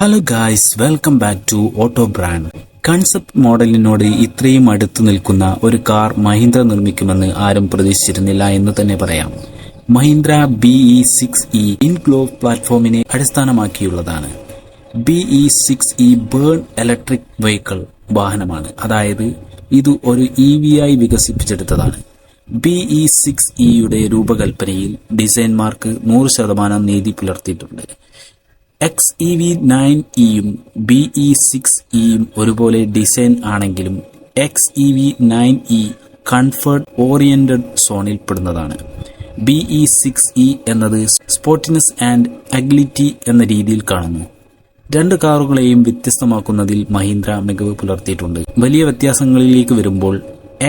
Hello guys welcome back to auto brand concept മോഡലിനോട് ഇത്രയും അടുത്ത് നിൽക്കുന്ന ഒരു കാർ മഹീന്ദ്ര നിർമ്മിക്കുമെന്ന് ആരും പ്രതീക്ഷിച്ചിരുന്നില്ല എന്ന് തന്നെ പറയാം. Mahindra B E six E INGLO പ്ലാറ്റ്ഫോമിനെ അടിസ്ഥാനമാക്കിയുള്ളതാണ്. B E six E born electric vehicle വാഹനമാണ്. അതായത് ഇത് ഒരു ഇ വി ആയി വികസിപ്പിച്ചെടുത്തതാണ്. ബി ഇ സിക്സ് ഇയുടെ രൂപകൽപ്പനയിൽ ഡിസൈൻമാർക്ക് നൂറ് ശതമാനം നീതി പുലർത്തിയിട്ടുണ്ട്. എക്സ് ഇ വി നയൻ ഇയും ബി ഇ സിക്സ് ഇയും ഒരുപോലെ ഡിസൈൻ ആണെങ്കിലും X E V nine E comfort oriented സോണിൽ പെടുന്നതാണ്. ബി ഇ സിക്സ് ഇ എന്നത് സ്പോർട്ടിനെസ് ആൻഡ് അഗ്ലിറ്റി എന്ന രീതിയിൽ കാണുന്നു. രണ്ട് കാറുകളെയും വ്യത്യസ്തമാക്കുന്നതിൽ മഹീന്ദ്ര മികവ് പുലർത്തിയിട്ടുണ്ട്. വലിയ വ്യത്യാസങ്ങളിലേക്ക് വരുമ്പോൾ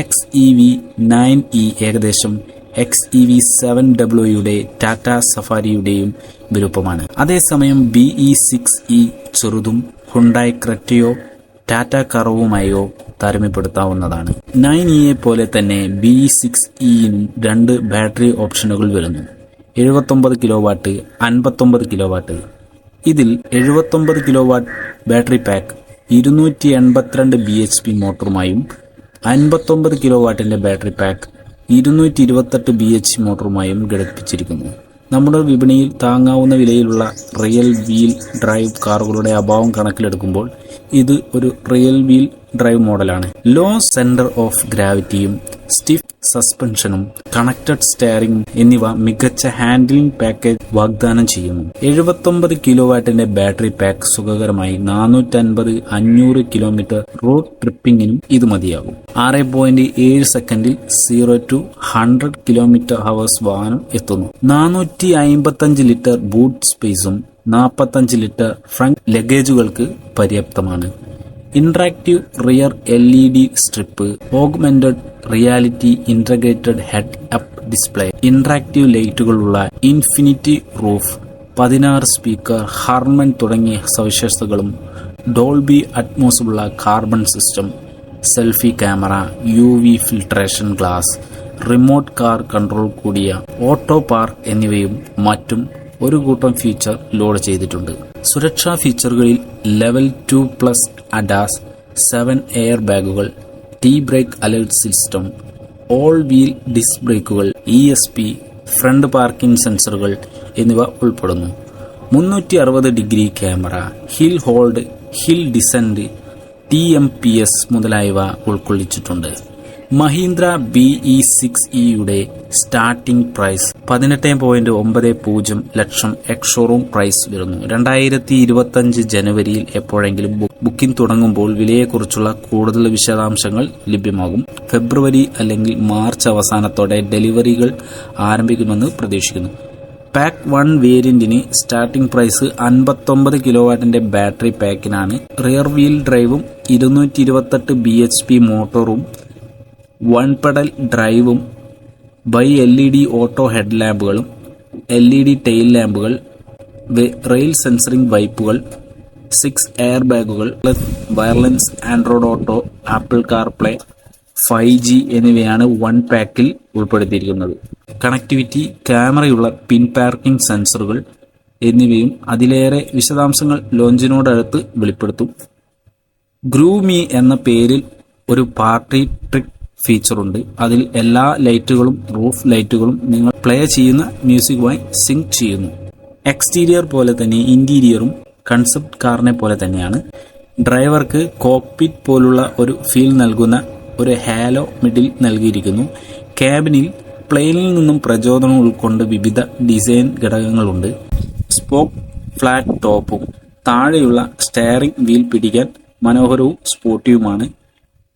X E V nine E ഏകദേശം എക്സ് ഇ വി സെവൻ ഡബ്ല്യുയുടെ ടാറ്റ സഫാരിയുടെയും വിരുപ്പമാണ് അതേസമയം ബി ഇ സിക്സ് ഇ ചെറുതും ഹുണ്ടായ് ക്രെറ്റയോ ടാറ്റ കറവുമായോ താരതമ്യപ്പെടുത്താവുന്നതാണ്. നയൻ ഇയെ പോലെ തന്നെ ബി ഇ സിക്സ് ഇയിനും രണ്ട് ബാറ്ററി ഓപ്ഷനുകൾ വരുന്നു. എഴുപത്തൊമ്പത് കിലോ വാട്ട് അൻപത്തൊമ്പത് കിലോ വാട്ട് ഇതിൽ എഴുപത്തൊമ്പത് കിലോ വാട്ട് ബാറ്ററി പാക്ക് ഇരുന്നൂറ്റി എൺപത്തിരണ്ട് ബി എച്ച് പി മോട്ടറുമായും അൻപത്തൊമ്പത് കിലോ വാട്ടിന്റെ ബാറ്ററി പാക്ക് ഇരുന്നൂറ്റി ഇരുപത്തെട്ട് ബി എച്ച് മോട്ടറുമായും ഘടിപ്പിച്ചിരിക്കുന്നു. നമ്മുടെ വിപണിയിൽ താങ്ങാവുന്ന വിലയിലുള്ള റിയൽ വീൽ ഡ്രൈവ് കാറുകളുടെ അഭാവം കണക്കിലെടുക്കുമ്പോൾ ഇത് ഒരു റിയൽ വീൽ ഡ്രൈവ് മോഡലാണ്. ലോ സെന്റർ ഓഫ് ഗ്രാവിറ്റിയും സ്റ്റിഫ് സസ്പെൻഷനും കണക്റ്റഡ് സ്റ്റെയറിംഗ് എന്നിവ മികച്ച ഹാൻഡിലിംഗ് പാക്കേജ് വാഗ്ദാനം ചെയ്യുന്നു. എഴുപത്തൊമ്പത് കിലോ വാട്ടിന്റെ ബാറ്ററി പാക്ക് സുഖകരമായി നാനൂറ്റൻപത് അഞ്ഞൂറ് കിലോമീറ്റർ റോഡ് ട്രിപ്പിംഗിനും ഇത് മതിയാകും. ആറ് പോയിന്റ് ഏഴ് സെക്കൻഡിൽ zero to hundred kilometre hours വാഹനം എത്തുന്നു. നാനൂറ്റി അമ്പത്തഞ്ച് ലിറ്റർ ബൂട്ട് സ്പേസും നാൽപ്പത്തഞ്ച് ലിറ്റർ ഫ്രണ്ട് ലഗേജുകൾക്ക് പര്യാപ്തമാണ്. Interactive rear L E D strip augmented reality integrated head up display interactive ലൈറ്റുകളുള്ള infinity roof പതിനാറ് സ്പീക്കർ ഹാർമൻ തുടങ്ങിയ സവിശേഷതകളും Dolby അറ്റ്മോസുള്ള carbon system selfie camera U V filtration glass remote car control കൂടിയ auto park എന്നിവയും മറ്റും ഒരു കൂട്ടം feature load ചെയ്തിട്ടുണ്ട്. സുരക്ഷാ ഫീച്ചറുകളിൽ level two plus ADAS seven air ബാഗുകൾ T brake alert system all wheel disc ബ്രേക്കുകൾ E S P front parking സെൻസറുകൾ എന്നിവ ഉൾപ്പെടുന്നു. മുന്നൂറ്റി അറുപത് degree camera hill hold hill descend T M P S മുതലായവ ഉൾക്കൊള്ളിച്ചിട്ടുണ്ട്. മഹീന്ദ്ര ബി ഇ സിക്സ് ഇയുടെ starting price പതിനെട്ട് പോയിന്റ് ഒമ്പത് പൂജ്യം ലക്ഷം എക്സോറൂം പ്രൈസ് വരുന്നു. രണ്ടായിരത്തി ഇരുപത്തിയഞ്ച് ജനുവരിയിൽ എപ്പോഴെങ്കിലും ബുക്കിംഗ് തുടങ്ങുമ്പോൾ വിലയെക്കുറിച്ചുള്ള കൂടുതൽ വിശദാംശങ്ങൾ ലഭ്യമാകും. ഫെബ്രുവരി അല്ലെങ്കിൽ മാർച്ച് അവസാനത്തോടെ ഡെലിവറികൾ ആരംഭിക്കുമെന്ന് പ്രതീക്ഷിക്കുന്നു. പാക്ക് വൺ വേരിയന്റിന് സ്റ്റാർട്ടിംഗ് പ്രൈസ് അൻപത്തൊമ്പത് കിലോവാട്ടിന്റെ ബാറ്ററി പാക്കിനാണ്. റിയർ വീൽ ഡ്രൈവും ഇരുന്നൂറ്റി ഇരുപത്തെട്ട് ബി എച്ച് പി മോട്ടോറും one pedal ഡ്രൈവും bi L E D auto head ലാമ്പുകളും L E D tail ലാമ്പുകൾ റെയിൽ സെൻസറിംഗ് വൈപ്പുകൾ സിക്സ് എയർ ബാഗുകൾ wireless Android auto Apple CarPlay five G എന്നിവയാണ് വൺ പാക്കിൽ ഉൾപ്പെടുത്തിയിരിക്കുന്നത്. കണക്ടിവിറ്റി ക്യാമറയുള്ള പിൻ പാർക്കിംഗ് സെൻസറുകൾ എന്നിവയും അതിലേറെ വിശദാംശങ്ങൾ ലോഞ്ചിനോടടുത്ത് വെളിപ്പെടുത്തും. ഗ്രൂമി എന്ന പേരിൽ ഒരു പാർട്ടി ഫീച്ചറുണ്ട് അതിൽ എല്ലാ ലൈറ്റുകളും റൂഫ് ലൈറ്റുകളും നിങ്ങൾ പ്ലേ ചെയ്യുന്ന മ്യൂസിക്കുമായി സിങ്ക് ചെയ്യുന്നു. എക്സ്റ്റീരിയർ പോലെ തന്നെ ഇന്റീരിയറും കൺസെപ്റ്റ് കാറിനെ പോലെ തന്നെയാണ്. ഡ്രൈവർക്ക് കോക്പിറ്റ് പോലുള്ള ഒരു ഫീൽ നൽകുന്ന ഒരു ഹാലോ മിഡിൽ നൽകിയിരിക്കുന്നു. ക്യാബിനിൽ പ്ലെയിനിൽ നിന്നും പ്രചോദനം ഉൾക്കൊണ്ട് വിവിധ ഡിസൈൻ ഘടകങ്ങളുണ്ട്. സ്പോക്ക് ഫ്ലാറ്റ് ടോപ്പും താഴെയുള്ള സ്റ്റെയറിംഗ് വീൽ പിടിക്കാൻ മനോഹരവും സ്പോർട്ടീവുമാണ്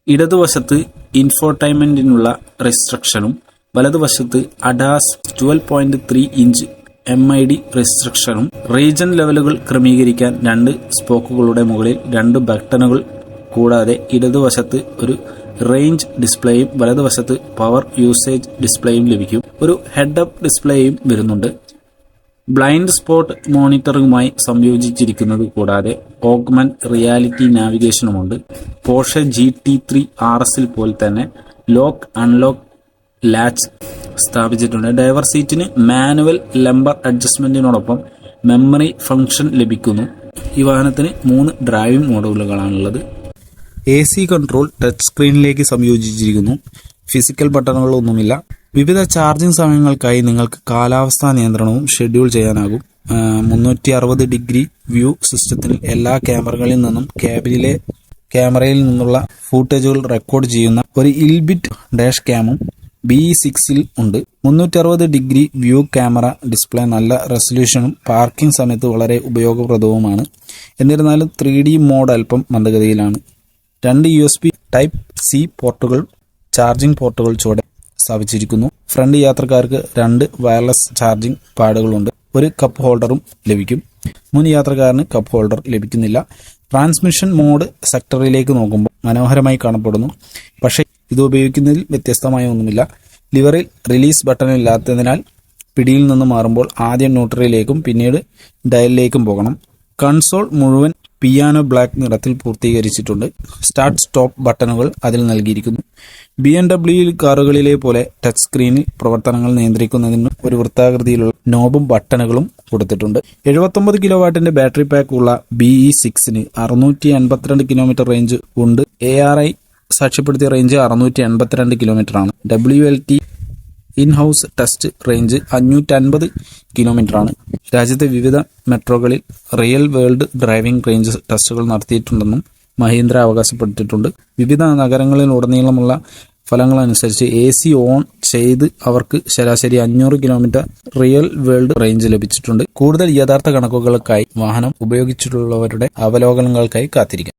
ഇടതുവശത്ത് ഇൻഫോർടൈൻമെന്റിനുള്ള റെസ്ട്രിക്ഷനും വലതുവശത്ത് ADAS twelve point three inch M I D റെസ്ട്രിക്ഷനും regen ലെവലുകൾ ക്രമീകരിക്കാൻ രണ്ട് സ്പോക്കുകളുടെ മുകളിൽ രണ്ട് ബട്ടണുകൾ കൂടാതെ ഇടതുവശത്ത് ഒരു റേഞ്ച് ഡിസ്പ്ലേയും വലതുവശത്ത് പവർ യൂസേജ് ഡിസ്പ്ലേയും ലഭിക്കും. ഒരു ഹെഡ് അപ്പ് ഡിസ്പ്ലേയും വരുന്നുണ്ട്. ബ്ലൈൻഡ് സ്പോട്ട് മോണിറ്ററിംഗുമായി സംയോജിച്ചിരിക്കുന്നത് കൂടാതെ augmented reality നാവിഗേഷനുമുണ്ട്. Porsche G T three R എസിൽ പോലെ തന്നെ ലോക്ക് അൺലോക്ക് ലാച്ച് സ്ഥാപിച്ചിട്ടുണ്ട്. ഡ്രൈവർ സീറ്റിന് മാനുവൽ ലംബർ അഡ്ജസ്റ്റ്മെന്റിനോടൊപ്പം മെമ്മറി ഫംഗ്ഷൻ ലഭിക്കുന്നു. ഈ വാഹനത്തിന് മൂന്ന് ഡ്രൈവിംഗ് മോഡലുകളാണുള്ളത് എ സി കൺട്രോൾ ടച്ച് സ്ക്രീനിലേക്ക് സംയോജിച്ചിരിക്കുന്നു. ഫിസിക്കൽ ബട്ടണുകളൊന്നുമില്ല. വിവിധ ചാർജിംഗ് സമയങ്ങൾക്കായി നിങ്ങൾക്ക് കാലാവസ്ഥാ നിയന്ത്രണവും ഷെഡ്യൂൾ ചെയ്യാനാകും. മുന്നൂറ്റി അറുപത് ഡിഗ്രി വ്യൂ സിസ്റ്റത്തിൽ എല്ലാ ക്യാമറകളിൽ നിന്നും ക്യാബിനിലെ ക്യാമറയിൽ നിന്നുള്ള ഫൂട്ടേജുകൾ റെക്കോർഡ് ചെയ്യുന്ന ഒരു ഇൽബിറ്റ് ഡാഷ് ക്യാമും ബി സിക്സിൽ ഉണ്ട്. മുന്നൂറ്റി അറുപത് ഡിഗ്രി വ്യൂ ക്യാമറ ഡിസ്പ്ലേ നല്ല റെസൊല്യൂഷനും പാർക്കിംഗ് സമയത്ത് വളരെ ഉപയോഗപ്രദവുമാണ്. എന്നിരുന്നാലും ത്രീ ഡി മോഡ് അല്പം മന്ദഗതിയിലാണ്. രണ്ട് U S B type C പോർട്ടുകൾ ചാർജിംഗ് പോർട്ടുകൾ ചുവടെ സ്ഥാപിച്ചിരിക്കുന്നു. ഫ്രണ്ട് യാത്രക്കാർക്ക് രണ്ട് വയർലെസ് ചാർജിംഗ് പാഡുകളുണ്ട്. ഒരു കപ്പ് ഹോൾഡറും ലഭിക്കും. മുൻ യാത്രക്കാരന് കപ്പ് ഹോൾഡർ ലഭിക്കുന്നില്ല. ട്രാൻസ്മിഷൻ മോഡ് സെക്ടറിലേക്ക് നോക്കുമ്പോൾ മനോഹരമായി കാണപ്പെടുന്നു. പക്ഷേ ഇത് ഉപയോഗിക്കുന്നതിൽ വ്യത്യസ്തമായ ഒന്നുമില്ല. ലിവറിൽ റിലീസ് ബട്ടൺ ഇല്ലാത്തതിനാൽ പിടിയിൽ നിന്ന് മാറുമ്പോൾ ആദ്യം ന്യൂട്രലിലേക്കും പിന്നീട് ഡയലിലേക്കും പോകണം. കൺസോൾ മുഴുവൻ പിയാനോ ബ്ലാക്ക് നിറത്തിൽ പൂർത്തീകരിച്ചിട്ടുണ്ട്. സ്റ്റാർട്ട് സ്റ്റോപ്പ് ബട്ടണുകൾ അതിൽ നൽകിയിരിക്കുന്നു. ബി എം ഡബ്ല്യു കാറുകളിലെ പോലെ ടച്ച് സ്ക്രീനിൽ പ്രവർത്തനങ്ങൾ നിയന്ത്രിക്കുന്നതിന് ഒരു വൃത്താകൃതിയിലുള്ള നോബും ബട്ടണുകളും കൊടുത്തിട്ടുണ്ട്. എഴുപത്തൊമ്പത് കിലോ വാട്ടിന്റെ ബാറ്ററി പാക്ക് ഉള്ള ബി ഇ സിക്സിന് അറുന്നൂറ്റി എൺപത്തിരണ്ട് കിലോമീറ്റർ റേഞ്ച് ഉണ്ട്. എ ആർ ഐ സാക്ഷ്യപ്പെടുത്തിയ റേഞ്ച് അറുന്നൂറ്റി എൺപത്തിരണ്ട് കിലോമീറ്റർ ആണ്. W L T in house test range അഞ്ഞൂറ്റൻപത് കിലോമീറ്ററാണ് രാജ്യത്തെ വിവിധ മെട്രോകളിൽ റിയൽ വേൾഡ് ഡ്രൈവിംഗ് റേഞ്ച് ടെസ്റ്റുകൾ നടത്തിയിട്ടുണ്ടെന്നും മഹീന്ദ്ര അവകാശപ്പെട്ടിട്ടുണ്ട് വിവിധ നഗരങ്ങളിൽ ഉടനീളമുള്ള ഫലങ്ങളനുസരിച്ച് എ സി ഓൺ ചെയ്ത് അവർക്ക് ശരാശരി അഞ്ഞൂറ് കിലോമീറ്റർ റിയൽ വേൾഡ് റേഞ്ച് ലഭിച്ചിട്ടുണ്ട്. കൂടുതൽ യഥാർത്ഥ കണക്കുകൾക്കായി വാഹനം ഉപയോഗിച്ചിട്ടുള്ളവരുടെ അവലോകനങ്ങൾക്കായി കാത്തിരിക്കാം.